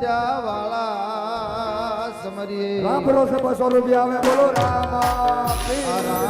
પૂજા વાળા સમરીએ. રામ ભરોસે બસો રૂપિયા આવે બોલો રામ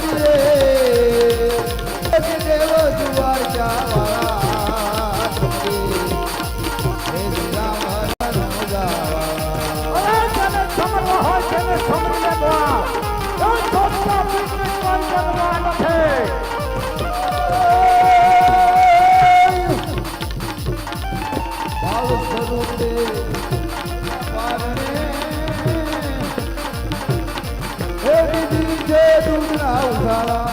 রে la la.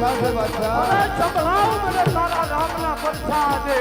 સાથે બચ્યા સંભળાવ મને તારા નામના પરસાદે.